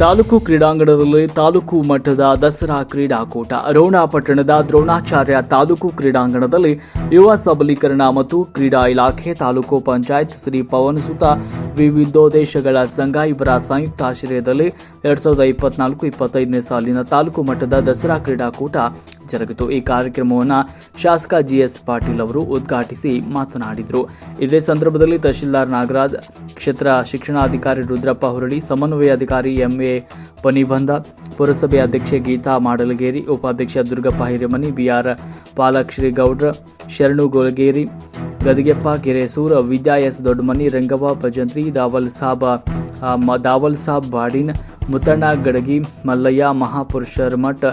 ತಾಲೂಕು ಕ್ರೀಡಾಂಗಣದಲ್ಲಿ ತಾಲೂಕು ಮಟ್ಟದ ದಸರಾ ಕ್ರೀಡಾಕೂಟ. ರೋಣ ಪಟ್ಟಣದ ದ್ರೋಣಾಚಾರ್ಯ ತಾಲೂಕು ಕ್ರೀಡಾಂಗಣದಲ್ಲಿ ಯುವ ಸಬಲೀಕರಣ ಮತ್ತು ಕ್ರೀಡಾ ಇಲಾಖೆ ತಾಲೂಕು ಪಂಚಾಯತ್ ಶ್ರೀ ಪವನ್ ಸುತ ವಿವಿಧೋದ್ದೇಶಗಳ ಸಂಘ ಇವರ ಸಂಯುಕ್ತ ಆಶ್ರಯದಲ್ಲಿ ಎರಡ್ ಸಾವಿರದ ಇಪ್ಪತ್ನಾಲ್ಕು ಇಪ್ಪತ್ತೈದನೇ ಸಾಲಿನ ತಾಲೂಕು ಮಟ್ಟದ ದಸರಾ ಕ್ರೀಡಾಕೂಟ ಜರುಗಿತು. ಈ ಕಾರ್ಯಕ್ರಮವನ್ನು ಶಾಸಕ ಜಿಎಸ್ ಪಾಟೀಲ್ ಅವರು ಉದ್ಘಾಟಿಸಿ ಮಾತನಾಡಿದರು. ಇದೇ ಸಂದರ್ಭದಲ್ಲಿ ತಹಶೀಲ್ದಾರ್ ನಾಗರಾಜ್, ಕ್ಷೇತ್ರ ಶಿಕ್ಷಣಾಧಿಕಾರಿ ರುದ್ರಪ್ಪ ಹುರಳಿ ಸಮನ್ವಯಾಧಿಕಾರಿ ಎಂಎ ಪನಿಬಂಧ ಪುರಸಭೆ ಅಧ್ಯಕ್ಷೆ ಗೀತಾ ಮಾಡಲಗೇರಿ, ಉಪಾಧ್ಯಕ್ಷ Durgappa Hiremani, B R Palak Gowdra Sharanu Golageri Gadigeppa Keresur Vidya S Doddamani, Rangavva Bhajantri Daval Saba Daval Sab, Badin, Muttanna, Gadagi, Mallayya, ಮಹಾಪುರುಷರ ಮಠ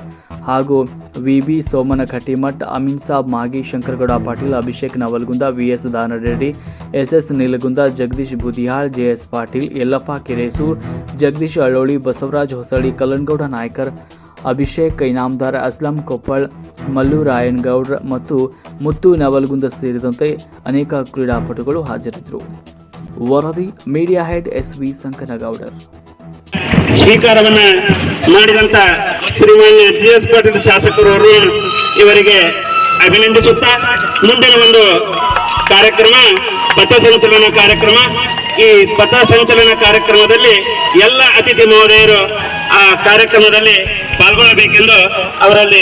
ಹಾಗೂ V B Somana Kattimath Ameen Sab, Magi, Shankaragouda Patil, Abhishek Navalgund V S Danareddy S Neelagund, Jagadish Budihal, JS Patil, Yallappa Keresur Jagadish Aloli, Basavaraj Hosalli, Kallanagouda Naikar Abhishek, Inamdar, Aslam, Koppal, Mallu, Rayangoudra ಮತ್ತು ಮುತ್ತು, ನವಲ್ಗುಂದ ಸೇರಿದಂತೆ ಅನೇಕ ಕ್ರೀಡಾಪಟುಗಳು ಹಾಜರಿದ್ದರು. ವರದಿ, media head S V Sankanagoudar ಸ್ವೀಕಾರವನ್ನ ಮಾಡಿದಂತ ಶ್ರೀಮಾನ್ಯ G S Patil ಶಾಸಕರವರು ಇವರಿಗೆ ಅಭಿನಂದಿಸುತ್ತಾ, ಮುಂದಿನ ಒಂದು ಕಾರ್ಯಕ್ರಮ ಪಥಸಂಚಲನ ಕಾರ್ಯಕ್ರಮ. ಈ ಪಥಸಂಚಲನ ಕಾರ್ಯಕ್ರಮದಲ್ಲಿ ಎಲ್ಲ ಅತಿಥಿ ಮಹೋದಯರು ಆ ಕಾರ್ಯಕ್ರಮದಲ್ಲಿ ಪಾಲ್ಗೊಳ್ಳಬೇಕೆಂದು ಅವರಲ್ಲಿ